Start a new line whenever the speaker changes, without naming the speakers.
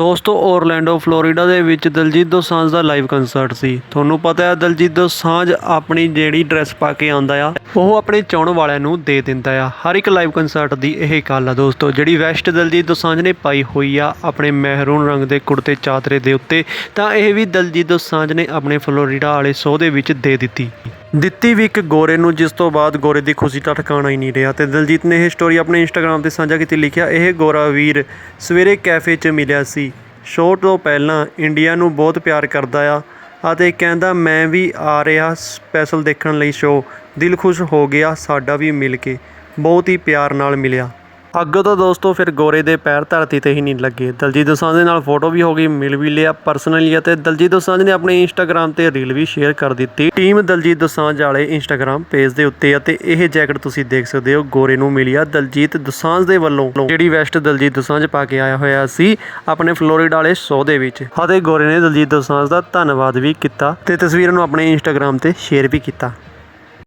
ਦੋਸਤੋ, Orlando, Florida ਦੇ ਵਿੱਚ ਦਲਜੀਤ ਦੋਸਾਂਝ ਦਾ ਲਾਈਵ ਕੰਸਰਟ ਸੀ। ਤੁਹਾਨੂੰ ਪਤਾ ਹੈ, ਦਲਜੀਤ ਦੋਸਾਂਝ ਆਪਣੀ ਜਿਹੜੀ ਡਰੈਸ ਪਾ ਕੇ ਆਉਂਦਾ ਆ, ਉਹ ਆਪਣੇ ਚਾਹਣ ਵਾਲਿਆਂ ਨੂੰ ਦੇ ਦਿੰਦਾ ਆ। ਹਰ ਇੱਕ ਲਾਈਵ ਕੰਸਰਟ ਦੀ ਇਹ ਗੱਲ ਆ ਦੋਸਤੋ, ਜਿਹੜੀ ਵੈਸਟ ਦਲਜੀਤ ਦੋਸਾਂਝ ਨੇ ਪਾਈ ਹੋਈ ਆ ਆਪਣੇ ਮਹਿਰੂਨ ਰੰਗ ਦੇ ਕੁੜਤੇ ਚਾਦਰੇ ਦੇ ਉੱਤੇ, ਤਾਂ ਇਹ ਵੀ ਦਲਜੀਤ ਦੋਸਾਂਝ ਨੇ ਆਪਣੇ ਫਲੋਰੀਡਾ ਵਾਲੇ ਸ਼ੋਅ ਦੇ ਵਿੱਚ ਦੇ ਦਿੱਤੀ। ਦਿੱਤੀ ਵੀ ਇੱਕ ਗੋਰੇ ਨੂੰ, ਜਿਸ ਤੋਂ ਬਾਅਦ ਗੋਰੇ ਦੀ ਖੁਸ਼ੀ ਦਾ ਠਿਕਾਣਾ ਹੀ ਨਹੀਂ ਰਿਹਾ। ਤੇ ਦਲਜੀਤ ਨੇ ਇਹ ਸਟੋਰੀ ਆਪਣੇ ਇੰਸਟਾਗ੍ਰam ਤੇ ਸਾਂਝਾ ਕੀਤੀ, ਲਿਖਿਆ, ਇਹ ਗੋਰਾ ਵੀਰ ਸਵੇਰੇ ਕੈਫੇ 'ਚ ਮਿਲਿਆ ਸੀ। ਸ਼ੋਅ ਤੋਂ ਪਹਿਲਾਂ ਇੰਡੀਆ ਨੂੰ ਬਹੁਤ ਪਿਆਰ ਕਰਦਾ ਆ ਅਤੇ ਕਹਿੰਦਾ, ਮੈਂ ਵੀ ਆ ਰਿਹਾ ਸਪੈਸ਼ਲ ਦੇਖਣ ਲਈ ਸ਼ੋਅ ਦਿਲ ਖੁਸ਼ ਹੋ ਗਿਆ ਸਾਡਾ ਵੀ ਮਿਲ ਕੇ। ਬਹੁਤ ਹੀ ਪਿਆਰ ਨਾਲ ਮਿਲਿਆ। ਅੱਗੋਂ ਤਾਂ ਦੋਸਤੋ ਫਿਰ ਗੋਰੇ ਦੇ ਪੈਰ ਧਰਤੀ ਤੇ ਹੀ ਨਹੀਂ ਲੱਗੇ। ਦਲਜੀਤ ਦੋਸਾਂਝ ਦੇ ਨਾਲ ਫੋਟੋ ਵੀ ਹੋ ਗਈ, ਮਿਲ ਵੀ ਲਿਆ ਪਰਸਨਲੀ ਅਤੇ ਦਲਜੀਤ ਦੋਸਾਂਝ ਨੇ ਆਪਣੇ ਇੰਸਟਾਗ੍ਰam ਤੇ ਰੀਲ ਵੀ ਸ਼ੇਅਰ ਕਰ ਦਿੱਤੀ। ਟੀਮ ਦਲਜੀਤ ਦੋਸਾਂਝ ਵਾਲੇ ਇੰਸਟਾਗ੍ਰam ਪੇਜ ਦੇ ਉੱਤੇ ਅਤੇ ਇਹ ਜੈਕਟ ਤੁਸੀਂ ਦੇਖ ਸਕਦੇ ਹੋ, ਗੋਰੇ ਨੂੰ ਮਿਲਿਆ ਦਲਜੀਤ ਦੋਸਾਂਝ ਦੇ ਵੱਲੋਂ। ਜਿਹੜੀ ਵੈਸਟ ਦਲਜੀਤ ਦੋਸਾਂਝ ਪਾ ਕੇ ਆਇਆ ਹੋਇਆ ਸੀ, ਆਪਣੇ ਫਲੋਰੀਡਾ ਵਾਲੇ ਸ਼ੋਅ ਦੇ ਵਿੱਚ। ਅਤੇ ਗੋਰੇ ਨੇ ਦਲਜੀਤ ਦੋਸਾਂਝ ਦਾ ਧੰਨਵਾਦ ਵੀ ਕੀਤਾ ਤੇ ਤਸਵੀਰ ਨੂੰ ਆਪਣੇ ਇੰਸਟਾਗ੍ਰam ਤੇ ਸ਼ੇਅਰ ਵੀ ਕੀਤਾ।